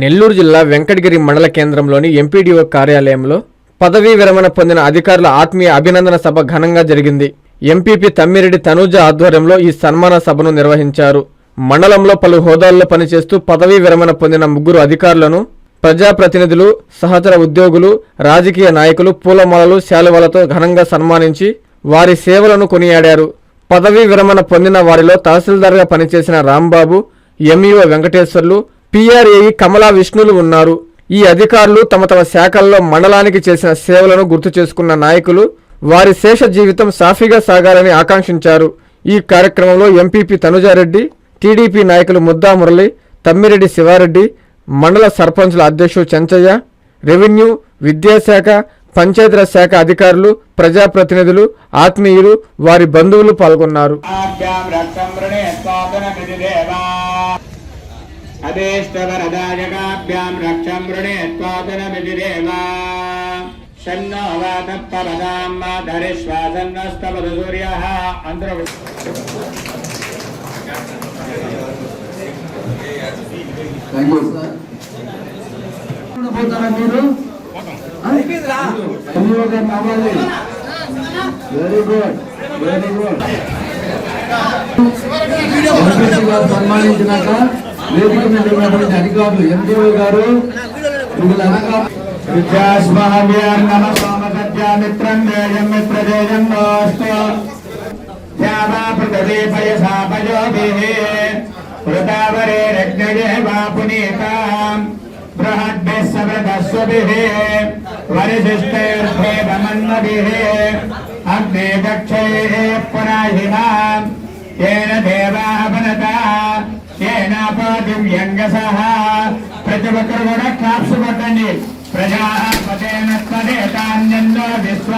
నెల్లూరు జిల్లా వెంకటగిరి మండల కేంద్రంలోని ఎంపీడీఓ కార్యాలయంలో పదవీ విరమణ పొందిన అధికారుల ఆత్మీయ అభినందన సభ ఘనంగా జరిగింది. ఎంపీపీ తమ్మిరెడ్డి తనూజ ఆధ్వర్యంలో ఈ సన్మాన సభను నిర్వహించారు. మండలంలో పలు హోదాల్లో పనిచేస్తూ పదవీ విరమణ పొందిన ముగ్గురు అధికారులను ప్రజాప్రతినిధులు సహచర ఉద్యోగులు రాజకీయ నాయకులు పూలమాలలు శాలువలతో ఘనంగా సన్మానించి వారి సేవలను కొనియాడారు. పదవీ విరమణ పొందిన వారిలో తహసీల్దార్గా పనిచేసిన రాంబాబు ఎంఈఓ వెంకటేశ్వర్లు పిఆర్ఏఈ కమలా విష్ణులు ఉన్నారు. ఈ అధికారులు తమ తమ శాఖల్లో మండలానికి చేసిన సేవలను గుర్తు చేసుకున్న నాయకులు వారి శేష జీవితం సాఫీగా సాగాలని ఆకాంక్షించారు. ఈ కార్యక్రమంలో ఎంపీపీ తనుజారెడ్డి టీడీపీ నాయకులు ముద్దా మురళి తమ్మిరెడ్డి శివారెడ్డి మండల సర్పంచుల అధ్యక్షుడు చెంచయ్య రెవెన్యూ విద్యాశాఖ పంచాయతీరాజ్ శాఖ అధికారులు ప్రజాప్రతినిధులు ఆత్మీయులు వారి బంధువులు పాల్గొన్నారు. మాధరిశ్వాసన్నస్తవద సూర్యః అందరూ థ్యాంక్ యూ సార్ పోతారా మీరు? వెరీ గుడ్ వెరీ గుడ్ సన్మానించినాక వేదిక మీద ఉన్నటువంటి అధికారులు ఎంపీఓ గారు వివిధ అధికారులు విద్యాస్మహవ్యాం నమ సోమసత్యామిత్రం దేయం మిత్రదేయం నోస్తు ధ్యావా పృథివీ పయసా పయోభిః వృతావరే రజ్ఞయే వా పునీతాం బృహద్భిः సమృతస్వభిः వరిశిష్టైర్భేదమన్మభిः అగ్నే దక్షైः పునాహిమాం येन देवाः वनता ఏనాపో దివ్యంగ సహా ప్రతి ఒక్కరు కూడా క్లాప్స్ కొట్టండి. ప్రజాపతేనో విశ్వ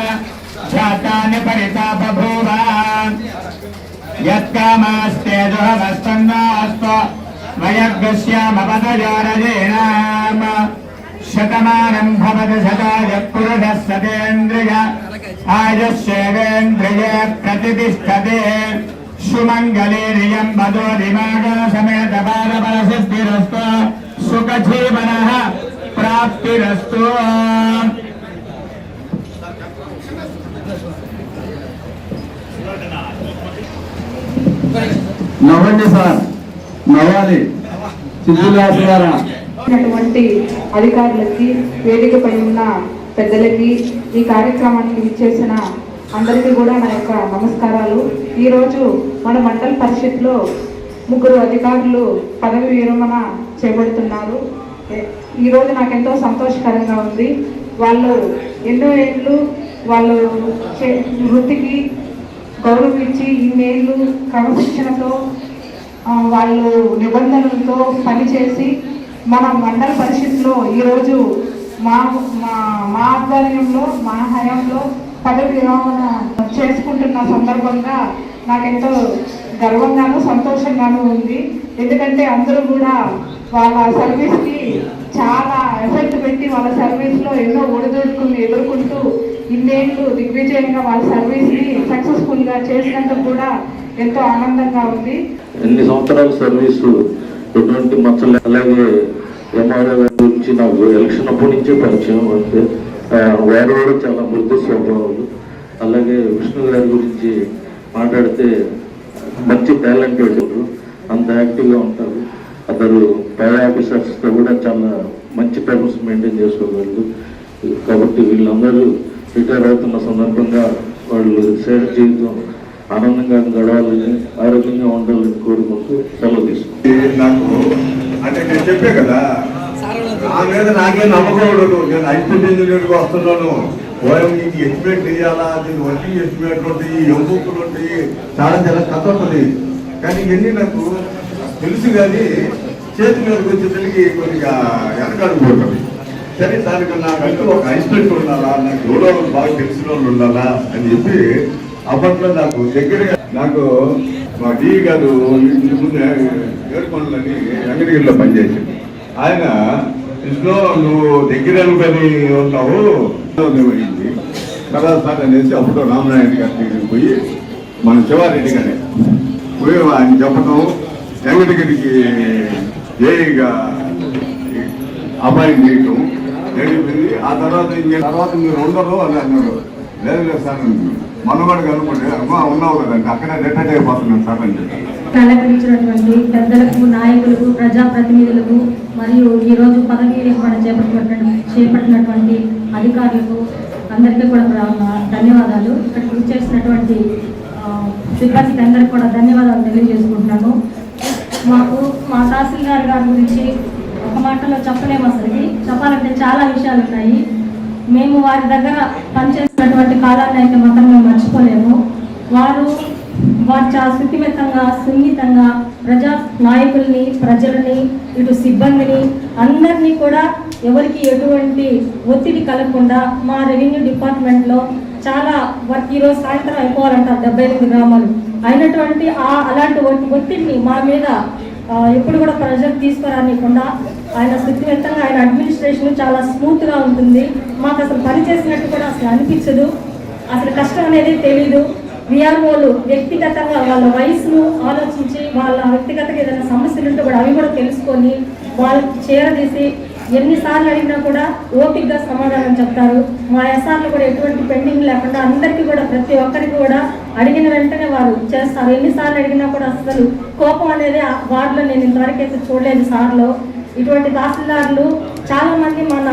శాతాన్ని పరితాపభూవ. యత్కామాస్తే దుహమస్తన్నాస్తో వయగ్శ్యామపదజారజేనామ శతమానం భవతి శతాయ పురుష సతేంద్రియ. ఆయశ్చేవేంద్రియ ప్రతిష్టతే. దిమాగ సమేత బాలబల సిద్ధిరస్తు సుఖజీవన ప్రాప్తిరస్తు నవ్వండి సార్ నవ్వాలి. ఉన్నటువంటి అధికారులకి వేదికపై ఉన్న పెద్దలకి ఈ కార్యక్రమానికి విచ్చేసిన అందరికీ కూడా నా యొక్క నమస్కారాలు. ఈరోజు మన మండల పరిషత్లో ముగ్గురు అధికారులు పదవి విరమణ చేపడుతున్నారు. ఈరోజు నాకు ఎంతో సంతోషకరంగా ఉంది. వాళ్ళు ఎన్నో ఏళ్ళు వాళ్ళు చే- వృత్తికి గౌరవం ఇచ్చి ఇన్నేళ్ళు క్రమశిక్షణతో వాళ్ళు నిబంధనలతో పనిచేసి మన మండల పరిషత్లో ఈరోజు మా మా మా ఆధ్వర్యంలో మా హయాంలో పదవి విరమణ చేసుకుంటున్న సందర్భంగా నాకెంతో గర్వంగాను సంతోషంగాను ఉంది. ఎందుకంటే అందరూ కూడా వాళ్ళ సర్వీస్కి చాలా ఎఫెక్ట్ పెట్టి వాళ్ళ సర్వీస్లో ఎన్నో ఒడిదొడుకుని ఎదుర్కొంటూ ఇన్నేళ్ళు దిగ్విజయంగా వాళ్ళ సర్వీస్ని సక్సెస్ఫుల్గా చేసినందుకు కూడా ఎంతో ఆనందంగా ఉంది. ఎన్ని సంవత్సరాల సర్వీస్ ఎటువంటి మచ్చలు అలాగే ఎంఆర్ఓ గురించి నాకు ఎలక్షన్ అప్పటి నుంచే పరిచయం అంటే వారు కూడా చాలా మృదు స్వభావాలు అలాగే విష్ణు గారి గురించి మాట్లాడితే మంచి టాలెంటెడ్ అంత యాక్టివ్గా ఉంటారు అతను పేద ఆఫీసర్స్తో కూడా చాలా మంచి టర్మ్స్ మెయింటైన్ చేసుకోగలరు కాబట్టి వీళ్ళందరూ రిటైర్ అవుతున్న సందర్భంగా వాళ్ళు సేవ జీవితం ఆనందంగా గడవాలని ఆరోగ్యంగా ఉండాలని కోరుకుంటూ సెలవు తీసుకుంటాం నాకు అంటే నేను చెప్పే కదా మీద నాకే నమ్మకం ఉండదు. నేను ఐపీఎల్ ఇంజనీర్కి వస్తున్నాను. ఇది ఎస్టిమేట్ చేయాలా? దీని వర్కింగ్ ఎస్టిమేట్ ఉంటాయి ఎంబుక్కులు ఉంటాయి చాలా చాలా కథ ఉంటుంది కానీ ఇవన్నీ నాకు తెలుసు కానీ చేతి మీదకి వచ్చేసరికి కొద్దిగా వెనకాడు సరే దానికి నాకంటూ ఒక అసిస్టెంట్ ఉండాలా? నాకు ఎవరో బాగా తెలిసిన వాళ్ళు ఉండాలా అని చెప్పి అప్పట్లో నాకు దగ్గరగా నాకు మా డీ గారు ఇంటి ముందు ఏడుకొండలని వెంకటగిరిలో పనిచేసింది ఆయన కృష్ణో నువ్వు దగ్గర అనుకొని ఉన్నావు. అయింది. తర్వాత సార్ అనేసి అప్పుడు రామనారాయణ గారి దగ్గరికి పోయి మన శివారెడ్డి గారి పోయి ఆయన చెప్పడం వెంకటగిరికి ఏగా అపాయింట్ చేయటం జరిగింది. ఆ తర్వాత ఇంక తర్వాత మీరు ఉండరు అని అన్నారు. లేదు లేదు సార్ మనవాడు కనుక్కుంటే అమ్మా ఉన్నావు కదండి అక్కడే రిటైర్ అయిపోతున్నాను సార్ అని చెప్పారు. అలంకరించినటువంటి పెద్దలకు నాయకులకు ప్రజాప్రతినిధులకు మరియు ఈరోజు పదవీ విరమణ చేపట్టిన చేపట్టినటువంటి అధికారులకు అందరికీ కూడా ధన్యవాదాలు. ఇక్కడ చేసినటువంటి సిబ్బందికి అందరికీ కూడా ధన్యవాదాలు తెలియజేసుకుంటున్నాను. మాకు మా తహసీల్దార్ గారి గురించి ఒక మాటలో చెప్పలేము అసలు చెప్పాలంటే చాలా విషయాలు ఉన్నాయి. మేము వారి దగ్గర పనిచేసినటువంటి కాలాన్ని అయితే మాత్రం మేము మర్చిపోలేము. వారు వారు చాలా శుతిమెత్తంగా సున్నితంగా ప్రజా నాయకుల్ని ప్రజలని ఇటు సిబ్బందిని అందరినీ కూడా ఎవరికి ఎటువంటి ఒత్తిడి కలగకుండా మా రెవెన్యూ డిపార్ట్మెంట్లో చాలా వర్క్ ఈరోజు సాయంత్రం అయిపోవాలంటారు డెబ్బై ఎనిమిది గ్రామాలు. అయినటువంటి ఆ అలాంటి ఒత్తిడిని మా మీద ఎప్పుడు కూడా ప్రెషర్ తీసుకురానికుండా ఆయన శుద్ధివంతంగా ఆయన అడ్మినిస్ట్రేషన్ చాలా స్మూత్గా ఉంటుంది. మాకు అసలు పని చేసినట్టు కూడా అసలు అనిపించదు. అసలు కష్టం అనేది తెలీదు. విఆర్ఓలు వ్యక్తిగతంగా వాళ్ళ వయసును ఆలోచించి వాళ్ళ వ్యక్తిగతంగా ఏదైనా సమస్యలు ఉంటే కూడా అవి కూడా తెలుసుకొని వాళ్ళకి చేరదీసి ఎన్నిసార్లు అడిగినా కూడా ఓపిక్గా సమాధానం చెప్తారు. మా ఎస్ఆర్లు కూడా ఎటువంటి పెండింగ్ లేకుండా అందరికీ కూడా ప్రతి ఒక్కరికి కూడా అడిగిన వెంటనే వారు చేస్తారు. ఎన్నిసార్లు అడిగినా కూడా అసలు కోపం అనేది వార్డులో నేను ఇంతవరకు అయితే చూడలేదు సార్లో. ఇటువంటి తహసీల్దారులు చాలామంది మన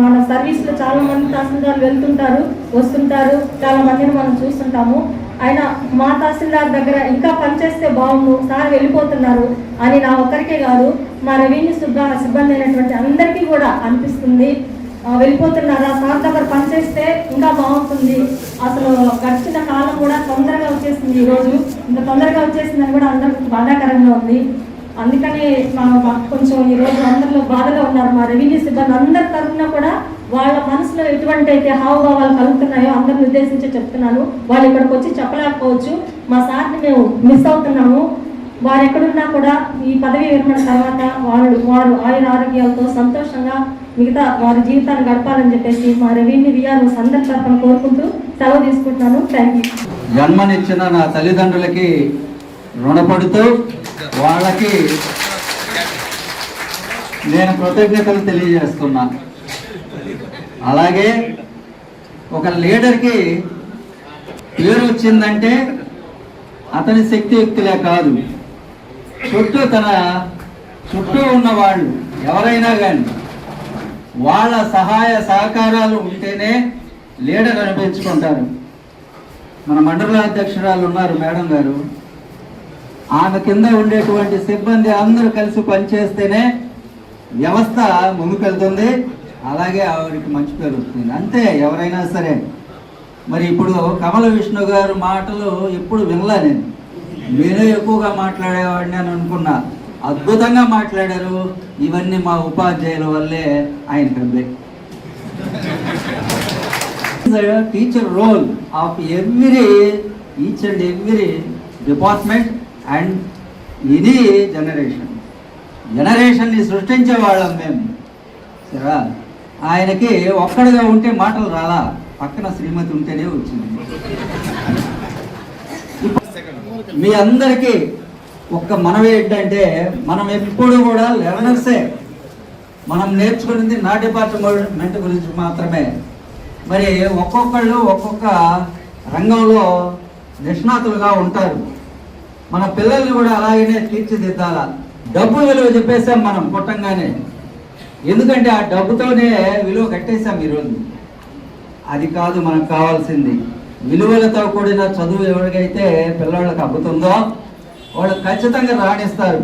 మన సర్వీస్లో చాలామంది తహసీల్దారులు వెళ్తుంటారు వస్తుంటారు. చాలా మందిని మనం చూస్తుంటాము. ఆయన మా తహసీల్దార్ దగ్గర ఇంకా పనిచేస్తే బాగుండు సార్ వెళ్ళిపోతున్నారు అని నా ఒక్కరికే కాదు మా రెవెన్యూ సిబ్బ సిబ్బంది అయినటువంటి అందరికీ కూడా అనిపిస్తుంది. వెళ్ళిపోతున్నారా? సార్ దగ్గర పనిచేస్తే ఇంకా బాగుంటుంది. అసలు గడిచిన కాలం కూడా తొందరగా వచ్చేసింది ఈరోజు. ఇంత తొందరగా వచ్చేసిందని కూడా అందరికి బాధాకరంగా ఉంది. అందుకని మా కొంచెం ఈ రోజు అందరిలో బాధగా ఉన్నారు మా రెవెన్యూ సిబ్బంది అందరి తరఫున కూడా వాళ్ళ మనసులో ఎటువంటి అయితే హావభావాలు కలుగుతున్నాయో అందరిని ఉద్దేశించి చెప్తున్నాను. వాళ్ళు ఇక్కడికి వచ్చి చెప్పలేకపోవచ్చు. మా సార్ని మేము మిస్ అవుతున్నాము. వారు ఎక్కడున్నా కూడా ఈ పదవి విరమణ తర్వాత వారు వారు ఆయుర ఆరోగ్యాలతో సంతోషంగా మిగతా వారి జీవితాన్ని గడపాలని చెప్పేసి మా రవిని వియాలు అందరి తరఫున కోరుకుంటూ సెలవు తీసుకుంటున్నాను. థ్యాంక్ యూ జన్మనిచ్చిన నా తల్లిదండ్రులకి రుణపడుతూ వాళ్ళకి నేను కృతజ్ఞతలు తెలియజేస్తున్నాను. అలాగే ఒక లీడర్కి పేరు వచ్చిందంటే అతని శక్తియుక్తులే కాదు. చుట్టూ తన చుట్టూ ఉన్న వాళ్ళు ఎవరైనా కానీ వాళ్ళ సహాయ సహకారాలు ఉంటేనే లీడర్ అనిపించుకుంటారు. మన మండల అధ్యక్షురాలు ఉన్నారు మేడం గారు. ఆమె కింద ఉండేటువంటి సిబ్బంది అందరూ కలిసి పనిచేస్తేనే వ్యవస్థ ముందుకెళ్తుంది. అలాగే ఆవిడకి మంచి పేరు వస్తుంది అంతే ఎవరైనా సరే. మరి ఇప్పుడు కమల విష్ణు గారు మాటలు ఎప్పుడు వినలే నేను. నేనే ఎక్కువగా మాట్లాడేవాడిని అని అనుకున్నా. అద్భుతంగా మాట్లాడారు. ఇవన్నీ మా ఉపాధ్యాయుల వల్లే ఆయన అందాయి teacher role of every each and every department and any generation. జనరేషన్ని సృష్టించే వాళ్ళం మేము. సరే. ఆయనకి ఒక్కడిగా ఉంటే మాటలు రాలా. పక్కన శ్రీమతి ఉంటేనే వచ్చింది. మీ అందరికీ ఒక్క మనవి ఏంటంటే మనం ఎప్పుడు కూడా లెర్నర్సే. మనం నేర్చుకున్నది నా డిపార్ట్మెంట్ గురించి మాత్రమే. మరి ఒక్కొక్కళ్ళు ఒక్కొక్క రంగంలో నిష్ణాతులుగా ఉంటారు. మన పిల్లల్ని కూడా అలాగనే తీర్చిదిద్దాల. డబ్బు విలువ చెప్పేసాం మనం పుట్టంగానే ఎందుకంటే ఆ డబ్బుతోనే విలువ కట్టేశాం ఈరోజు. అది కాదు మనకు కావాల్సింది. విలువలతో కూడిన చదువు ఎవరికైతే పిల్లవాళ్ళకి అబ్బుతుందో వాళ్ళు ఖచ్చితంగా రాణిస్తారు.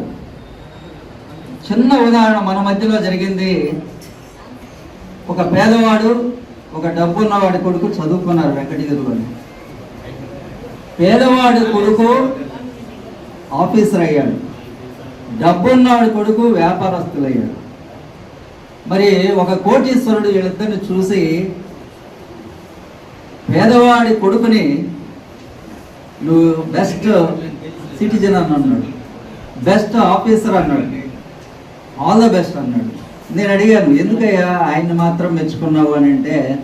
చిన్న ఉదాహరణ మన మధ్యలో జరిగింది. ఒక పేదవాడు ఒక డబ్బున్నవాడి కొడుకు చదువుకున్నారు వెంకటగిరి గారు పేదవాడి కొడుకు ఆఫీసర్ అయ్యాడు. డబ్బున్నవాడి కొడుకు వ్యాపారస్తులు అయ్యాడు మరి ఒక కోటీశ్వరుడు వీళ్ళిద్దరిని చూసి పేదవాడి కొడుకుని నువ్వు బెస్ట్ సిటిజన్ అని అన్నాడు. బెస్ట్ ఆఫీసర్ అన్నాడు. ఆల్ ద బెస్ట్ అన్నాడు. నేను అడిగాను ఎందుకయ్యా ఆయన్ని మాత్రం మెచ్చుకున్నావు అని అంటే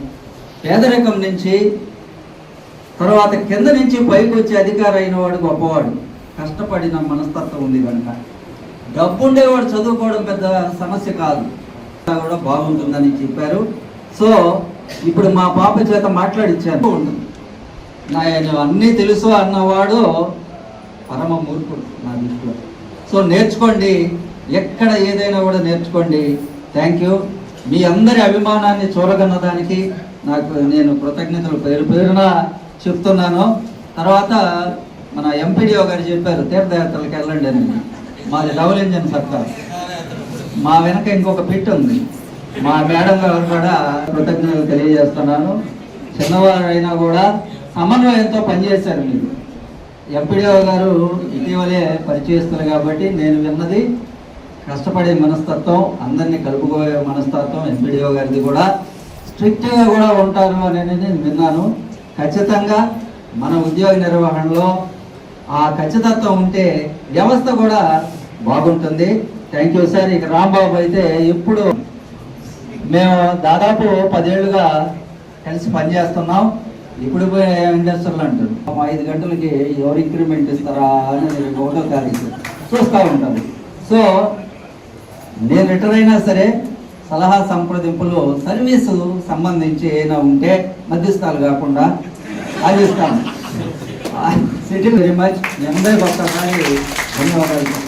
పేదరికం నుంచి తర్వాత కింద నుంచి పైకి వచ్చే అధికారం అయిన వాడు గొప్పవాడు. కష్టపడిన మనస్తత్వం ఉంది కనుక. డబ్బు ఉండేవాడు చదువుకోవడం పెద్ద సమస్య కాదు. కూడా బాగుంటుందని చెప్పారు. సో ఇప్పుడు మా పాప చేత మాట్లాడిచ్చారు నేను అన్నీ తెలుసు అన్నవాడు పరమ మూర్ఖుడు నా దృష్టిలో. సో నేర్చుకోండి. ఎక్కడ ఏదైనా కూడా నేర్చుకోండి. థ్యాంక్ యూ మీ అందరి అభిమానాన్ని చూడగన్న దానికి నాకు నేను కృతజ్ఞతలు పేరు పేరున చెప్తున్నాను. తర్వాత మన ఎంపీడీఓ గారు చెప్పారు తీర్థయాత్రలకు వెళ్ళండి అని. మాది డబుల్ ఇంజన్ సర్కార్. మా వెనక ఇంకొక పిట్ ఉంది. మా మేడం గారు కూడా కృతజ్ఞతలు తెలియజేస్తున్నాను. చిన్నవారైనా కూడా సమన్వయంతో పనిచేశారు మీరు. ఎంపీడీఓ గారు ఇటీవలే పరిచయిస్తారు కాబట్టి నేను విన్నది కష్టపడే మనస్తత్వం అందరినీ కలుపుకోయే మనస్తత్వం ఎంపీడీఓ గారిది కూడా. స్ట్రిక్ట్గా కూడా ఉంటారు అనేది నేను విన్నాను. ఖచ్చితంగా మన ఉద్యోగ నిర్వహణలో ఆ ఖచ్చితత్వం ఉంటే వ్యవస్థ కూడా బాగుంటుంది. థ్యాంక్ యూ సార్ ఇక రాంబాబు అయితే ఎప్పుడు మేము దాదాపు పదేళ్ళుగా కలిసి పనిచేస్తున్నాం. ఇప్పుడు ఇండస్ట్రీలు అంటారు ఐదు గంటలకి ఎవరు ఇంక్రిమెంట్ ఇస్తారా అని నేను ఒకటో తారీఖు చూస్తూ ఉంటాను సో నేను రిటైర్ అయినా సరే సలహా సంప్రదింపులు సర్వీసు సంబంధించి ఏమైనా ఉంటే మధ్యస్థాలు కాకుండా అందిస్తాను సిటీ వెరీ మచ్ మీ అందరికీ ఒక్కసారి ధన్యవాదాలు.